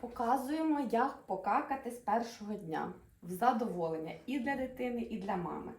Показуємо, як покакати з першого дня в задоволення і для дитини, і для мами.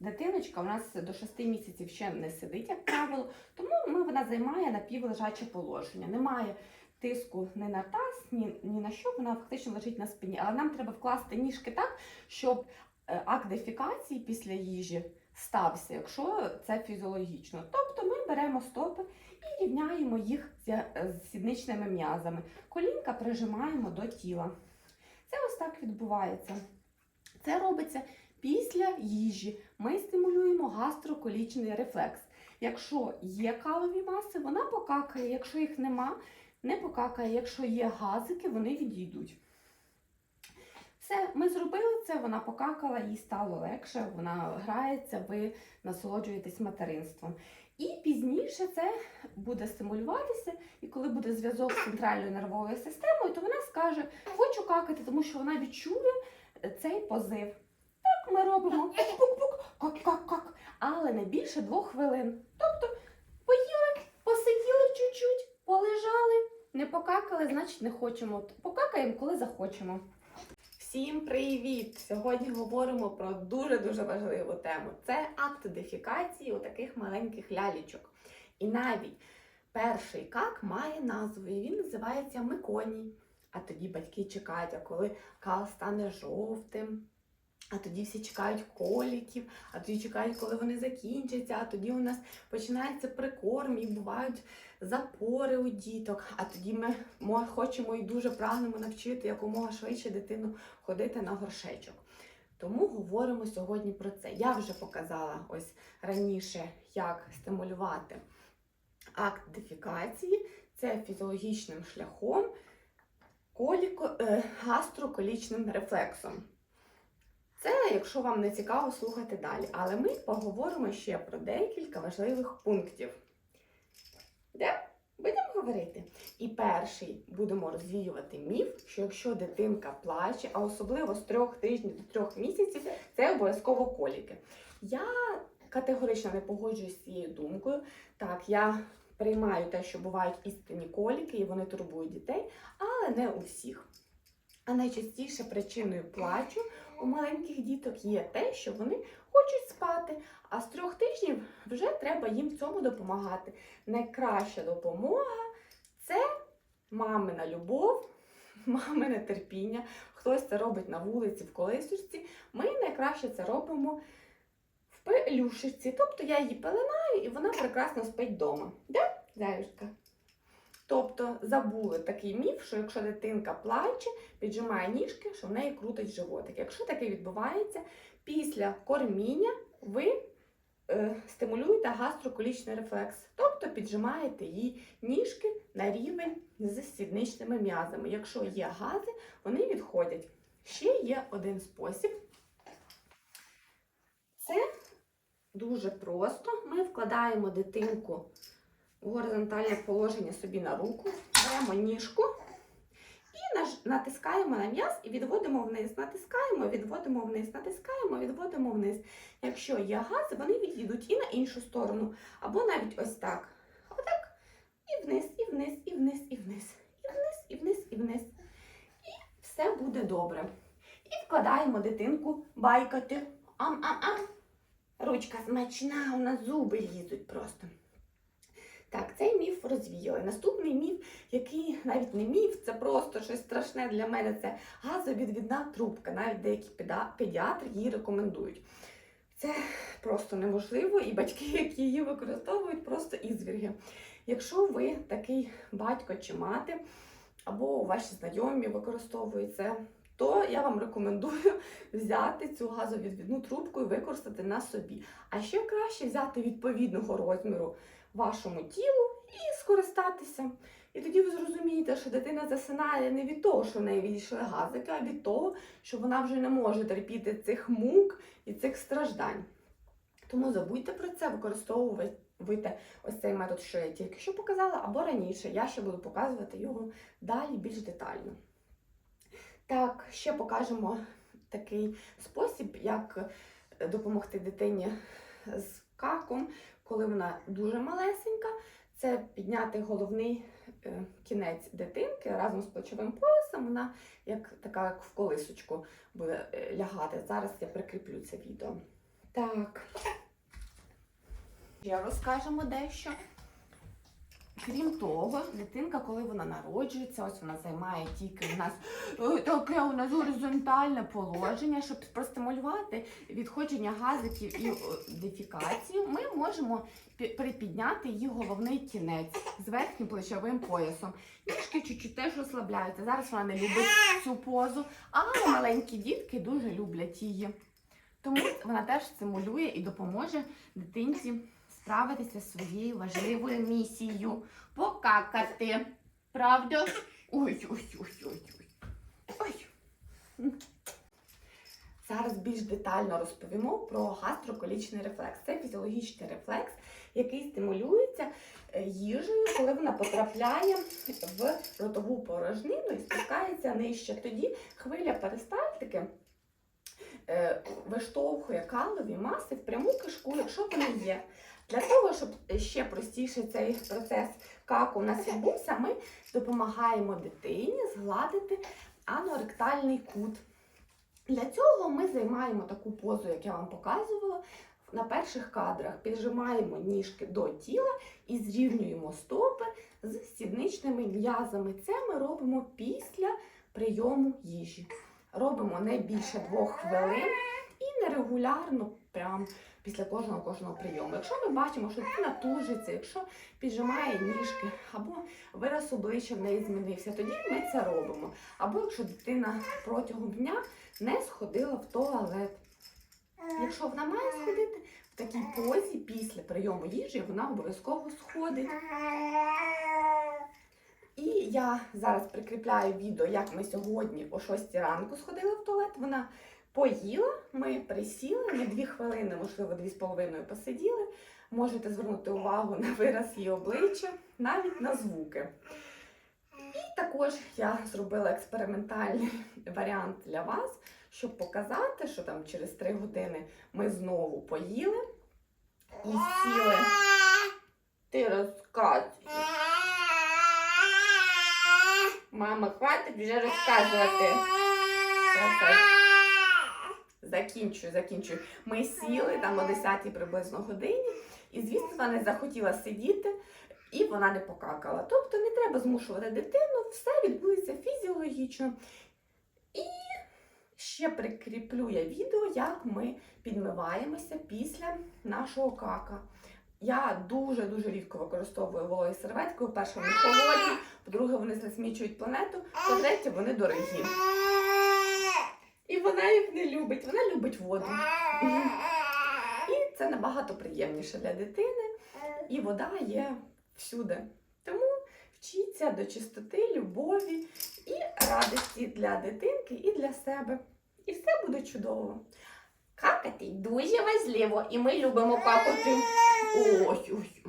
Дитиночка у нас до 6 місяців ще не сидить, як правило, тому ми, вона займає напівлежаче положення. Немає тиску ні на таз, ні, ні на що, вона фактично лежить на спині. Але нам треба вкласти ніжки так, щоб е, акт дефікації після їжі стався, якщо це фізіологічно. Тобто ми беремо стопи рівняємо їх з сідничними м'язами. Колінка прижимаємо до тіла. Це ось так відбувається. Це робиться після їжі. Ми стимулюємо гастроколічний рефлекс. Якщо є калові маси, вона покакає. Якщо їх нема, не покакає. Якщо є газики, вони відійдуть. Все, ми зробили це, вона покакала, їй стало легше, вона грається, ви насолоджуєтесь материнством. І пізніше це буде стимулюватися, і коли буде зв'язок з центральною нервовою системою, то вона скаже: Хочу какати, тому що вона відчує цей позив. Так ми робимо пук-пук, как-как-как, але не більше двох хвилин. Тобто поїли, посиділи чуть-чуть, полежали, не покакали, значить не хочемо. Покакаємо, коли захочемо. Всім привіт! Сьогодні говоримо про дуже-дуже важливу тему. Це акт дефікації у таких маленьких лялічок. І навіть перший как має назву, і він називається Миконій. А тоді батьки чекають, а коли кал стане жовтим, а тоді всі чекають коліків, а тоді чекають, коли вони закінчаться, а тоді у нас починається прикорм і бувають запори у діток. А тоді ми хочемо і дуже прагнемо навчити якомога швидше дитину ходити на горшечок. Тому говоримо сьогодні про це. Я вже показала ось раніше, як стимулювати акт дефікації. Це фізіологічним шляхом коліко, е, гастроколічним рефлексом. Це, якщо вам не цікаво, слухайте далі. Але ми поговоримо ще про декілька важливих пунктів. Де? Будемо говорити. І перший будемо розвіювати міф, що якщо дитинка плаче, а особливо з трьох тижнів до трьох місяців, це обов'язково коліки. Я категорично не погоджуюсь з цією думкою. Так, я приймаю те, що бувають істинні коліки, і вони турбують дітей, але не у всіх. А найчастіше причиною плачу у маленьких діток є те, що вони хочуть спати, а з трьох тижнів вже треба їм в цьому допомагати. Найкраща допомога це мамина любов, мамине терпіння. Хтось це робить на вулиці, в колисочці. Ми найкраще це робимо в пелюшечці. Тобто я її пеленаю і вона прекрасно спить вдома. Да, заюшка? Тобто забули такий міф, що якщо дитинка плаче, піджимає ніжки, що в неї крутить животик. Якщо таке відбувається, після корміння ви е, стимулюєте гастроколічний рефлекс, тобто піджимаєте її ніжки на рівень з сідничними м'язами. Якщо є гази, вони відходять. Ще є один спосіб. Це дуже просто. Ми вкладаємо дитинку горизонтальне положення собі на руку, беремо ніжку і натискаємо на м'яз і відводимо вниз. Натискаємо, відводимо вниз, натискаємо, відводимо вниз. Якщо є газ, вони відійдуть і на іншу сторону. Або навіть ось так. Отак. І вниз, і вниз, і вниз, і вниз. І вниз, і вниз, і вниз. І все буде добре. І вкладаємо дитинку байкати. Ам-ам-ам. Ручка смачна, у нас зуби лізуть просто. Так, цей міф розвіяли. Наступний міф, який навіть не міф, це просто щось страшне для мене. Це газовідвідна трубка. Навіть деякі педіатри її рекомендують. Це просто неможливо, і батьки, які її використовують, просто ізвірги. Якщо ви такий батько чи мати, або ваші знайомі використовують це, то я вам рекомендую взяти цю газовідвідну трубку і використати на собі. А ще краще взяти відповідного розміру вашому тілу і скористатися. І тоді ви зрозумієте, що дитина засинає не від того, що в неї відійшли газики, а від того, що вона вже не може терпіти цих мук і цих страждань. Тому забудьте про це, використовуйте ось цей метод, що я тільки що показала, або раніше. Я ще буду показувати його далі більш детально. Так, ще покажемо такий спосіб, як допомогти дитині з каком, коли вона дуже малесенька. це підняти головний е, кінець дитинки разом з плечовим поясом. Вона як така як в колисочку буде е, лягати. Зараз я прикріплю це відео. Так. Ще розкажемо дещо. Крім того, дитинка, коли вона народжується, ось вона займає тільки у нас е, таке у нас горизонтальне положення, щоб простимулювати відходження газиків і е, дефікацію, ми можемо припідняти її головний кінець з верхнім плечовим поясом. Ніжки чуть-чуть теж розслабляються. Зараз вона не любить цю позу, але маленькі дітки дуже люблять її. Тому вона теж стимулює і допоможе дитинці справитися зі своєю важливою місією покакати. Правда? Ой, ой, ой, ой, ой. Ой. Зараз більш детально розповімо про гастроколічний рефлекс. Це фізіологічний рефлекс, який стимулюється е, їжею, коли вона потрапляє в ротову порожнину і спускається нижче. Тоді хвиля перистальтики е, виштовхує калові маси в пряму кишку, якщо вони є. Для того, щоб ще простіше цей процес каку у нас відбувся, ми допомагаємо дитині згладити аноректальний кут. Для цього ми займаємо таку позу, як я вам показувала на перших кадрах. Піджимаємо ніжки до тіла і зрівнюємо стопи з сідничними м'язами. Це ми робимо після прийому їжі. Робимо не більше двох хвилин і нерегулярно, прям після кожного кожного прийому. Якщо ми бачимо, що дитина тужиться, якщо піджимає ніжки, або вираз обличчя в неї змінився, тоді ми це робимо. Або якщо дитина протягом дня не сходила в туалет. Якщо вона має сходити в такій позі після прийому їжі, вона обов'язково сходить. І я зараз прикріпляю відео, як ми сьогодні о 6 ранку сходили в туалет. Вона поїла, ми присіли на 2 хвилини, можливо, 2,5 посиділи. Можете звернути увагу на вираз її обличчя, навіть на звуки. І також я зробила експериментальний варіант для вас, щоб показати, що там через 3 години ми знову поїли і сіли. Ти розказуєш. Мама, хватить вже розказувати. Закінчую, закінчую. Ми сіли там о 10 приблизно годині, і звісно, вона не захотіла сидіти, і вона не покакала. Тобто не треба змушувати дитину, все відбудеться фізіологічно. І ще прикріплю я відео, як ми підмиваємося після нашого кака. Я дуже-дуже рідко використовую вологі серветки. По-перше, вони холодні, по-друге, вони засмічують планету, по-третє, вони дорогі. І вона їх не любить, вона любить воду. І це набагато приємніше для дитини. І вода є всюди. Тому вчіться до чистоти, любові і радості для дитинки і для себе. І все буде чудово. Какати дуже важливо, і ми любимо какати. Ой, ой.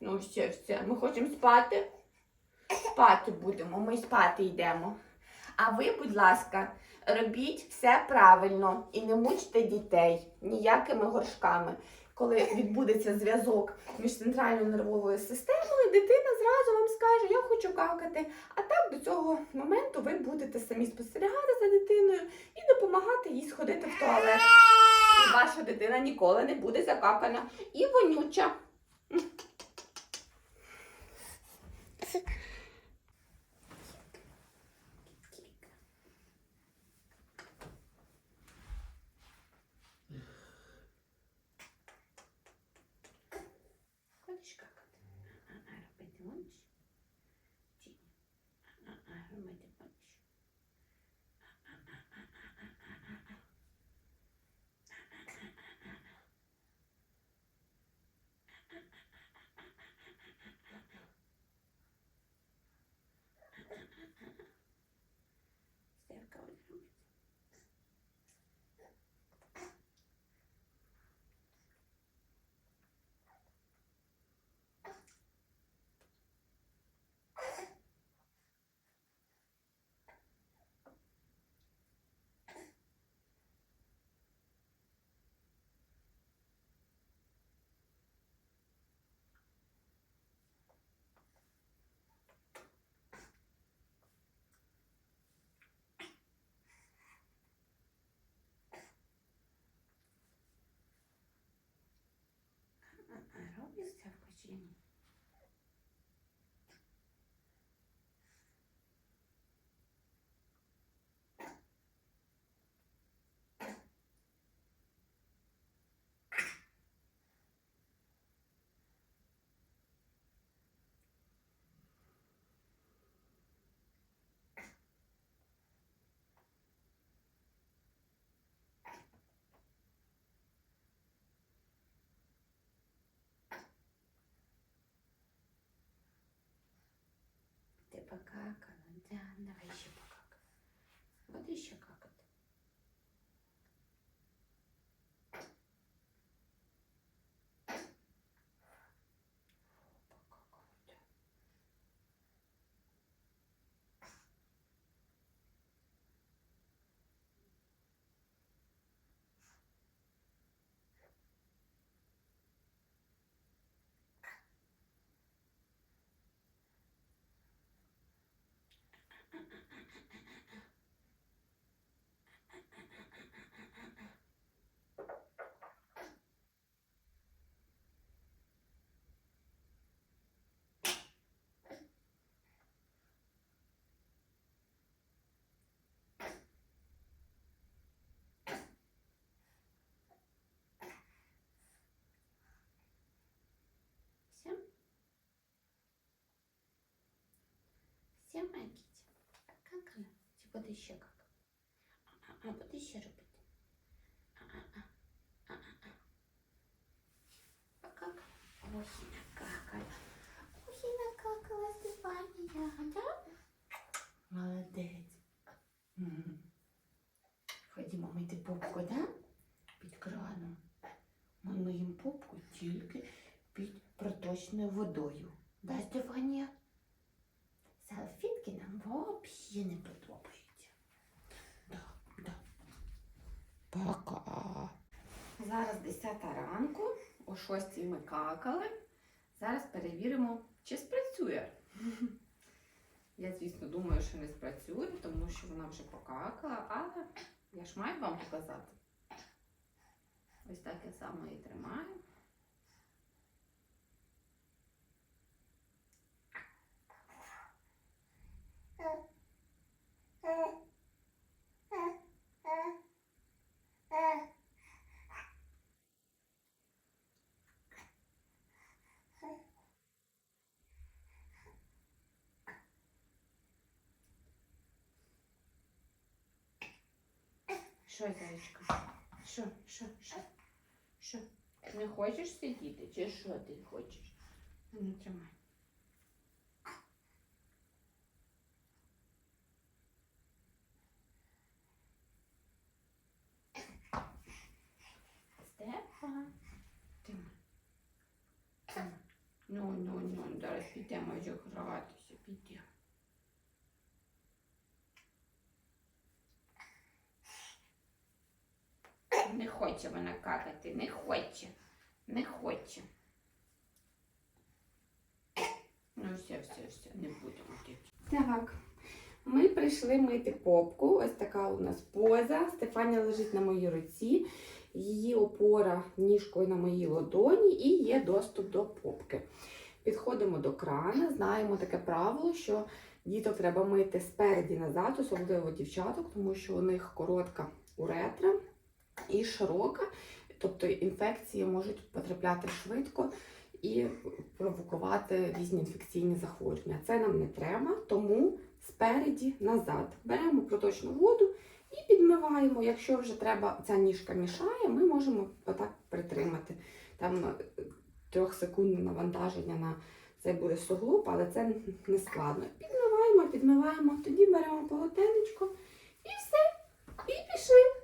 Ну все, все, ми хочемо спати. Спати будемо, ми спати йдемо. А ви, будь ласка, робіть все правильно і не мучте дітей ніякими горшками. Коли відбудеться зв'язок між центральною нервовою системою, дитина зразу вам скаже, я хочу какати. А так до цього моменту ви будете самі спостерігати за дитиною і допомагати їй сходити в туалет. І ваша дитина ніколи не буде закакана і вонюча. truth. Подивився в очі? Покакала, да, давай еще покакаем. Вот еще какати. Покакала, да. Все? Все, моя кітя? Какала? Чи буде ще какати? А, а буде ще? А, а, а. А, а, а. Ходімо мити попку, да? Під краном. Ми миємо попку тільки під проточною водою. Да, Стефанія? Салфетки нам взагалі не подобаються. Да, да. Пока. Зараз 10 ранку, о 6 ми какали. Зараз перевіримо, чи спрацює. Я, звісно, думаю, що не спрацює, тому що вона вже покакала, але я ж маю вам показати. Ось так я саме її тримаю. Що, зайчка? Що, що, що? Що? Не хочеш сидіти? Чи що ти хочеш? Ну, тримай. Стефа. Тримай. Тримай. Ну, ну, ну, зараз підемо вже гратися, підемо. Не хоче вона какати, не хоче, не хоче. Ну, все, все, все, не будемо тільки. Так, ми прийшли мити попку. Ось така у нас поза. Стефанія лежить на моїй руці, її опора ніжкою на моїй ладоні і є доступ до попки. Підходимо до крана, знаємо таке правило, що діток треба мити спереді назад, особливо дівчаток, тому що у них коротка уретра і широка, тобто інфекції можуть потрапляти швидко і провокувати різні інфекційні захворювання. Це нам не треба, тому спереді назад беремо проточну воду і підмиваємо. Якщо вже треба, ця ніжка мішає, ми можемо отак притримати. Там е, трьохсекундне навантаження на цей буде суглоб, але це не складно. Підмиваємо, підмиваємо, тоді беремо полотенечко і все. І пішли.